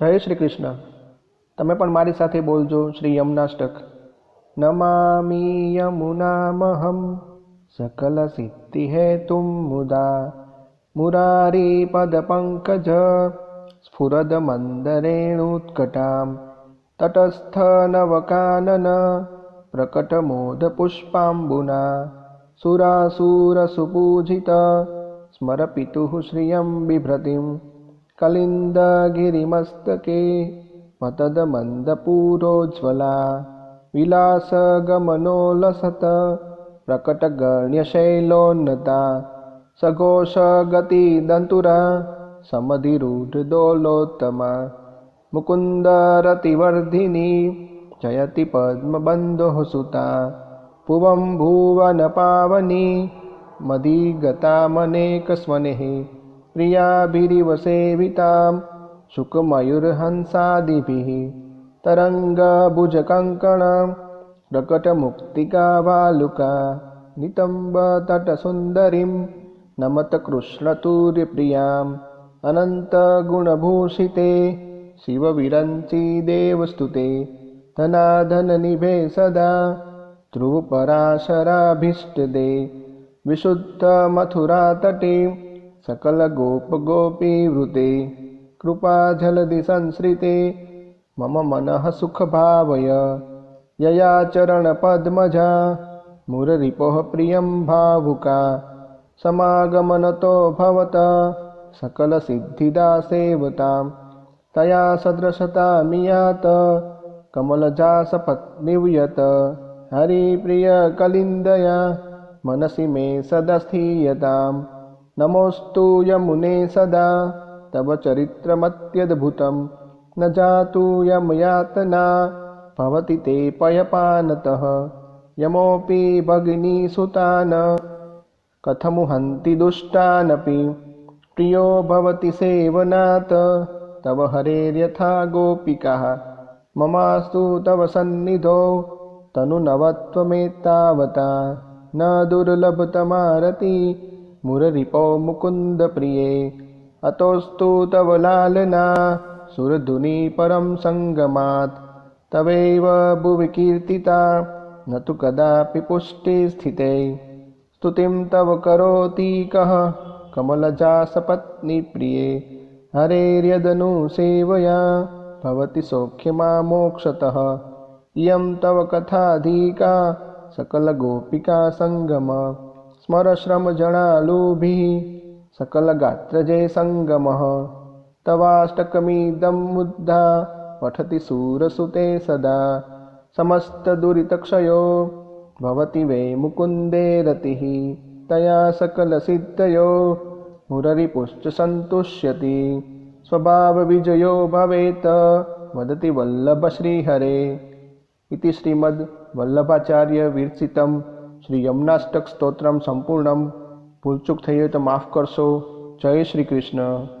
જય શ્રી કૃષ્ણ. તમે પણ મારી સાથે બોલજો શ્રી યમનાષ્ટક. નમામી યમુનામહમ. સકલ સિદ્ધિ હેતુમ મુદા. મુરારી પદ પંકજ. સ્ફુરદ મંદરેણુત્કટામ. તટસ્થ નવકાનન. પ્રકટ મોદ પુષ્પાંબુના. સુરાસુરસુપૂજિત સ્મરપિતુઃ શ્રિયં બિભ્રતિં कलिन्दगिरिमस्तके मतदमन्दपूरोज्ज्वला विलासगमनोलसत प्रकटगण्यशैलोन्नता सघोषगतिदन्तुरा समधिरूढदोलोत्तमा मुकुन्दरतिवर्धिनी जयति पद्मबन्धोः सुता भुवं भुवनपावनी मदीगतामनेकस्वनेः प्रियाभिरिव सेवितां शुकमयूर्हंसादिभिः तरङ्गभुजकङ्कणां प्रकटमुक्तिकाभालुका नितम्बतटसुन्दरीं नमत कृष्णतूर्यप्रियाम् अनन्तगुणभूषिते शिवविरञ्ची देवस्तुते धनाधननिभे सदा ध्रुवपराशराभीष्टदे विशुद्धमथुरातटे सकलगोपगोपीवृते कृपाजलधि संसृते, मम मनः सुखभावय यया चरणपद्मजा मुररिपोः प्रियं भावुका। समागमनतो भवत सकलसिद्धिदा सेवतां तया सदृशतामियात कमलजासपत्निव्यत हरिप्रियकलिन्दया मनसि मे सदा स्थीयताम्। नमोऽस्तु यमुने सदा तव चरित्रमत्यद्भुतं। न जातु यमयातना भवति ते पयपानतः। यमोऽपि भगिनीसुतान् कथमु हन्ति दुष्टानपि। प्रियो भवति सेवनात् तव हरेर्यथा गोपिकाः। ममास्तु तव सन्निधौ तनुनवत्वमेतावता न दुर्लभतमारति मुररिपो मुकुन्दप्रिये अतोऽस्तु तव लालना सुरधुनि परं सङ्गमात् तवैव भुवि कीर्तिता न तु कदापि पुष्टिस्थिते स्तुतिं तव करोति कः कमलजासपत्नीप्रिये। हरेर्यदनुसेवया भवति सौख्यमा मोक्षतः इयं तव कथाधिका सकलगोपिका सङ्गम स्मरश्रमजनालूभिः सकलगात्रजे सङ्गमः तवाष्टकमिदं मुद्धा पठति सूरसुते सदा। समस्तदुरितक्षयो भवति वै मुकुन्दे रतिः। तया सकलसिद्धयो मुररिपुश्च सन्तुष्यति स्वभावविजयो भवेत् वदति वल्लभश्रीहरे। इति श्रीमद्वल्लभाचार्यविरचितं શ્રી યમનાષ્ટક સ્તોત્રમ સંપૂર્ણમ. ભૂલચૂક થઈ હોય તો માફ કરશો. જય શ્રી કૃષ્ણ.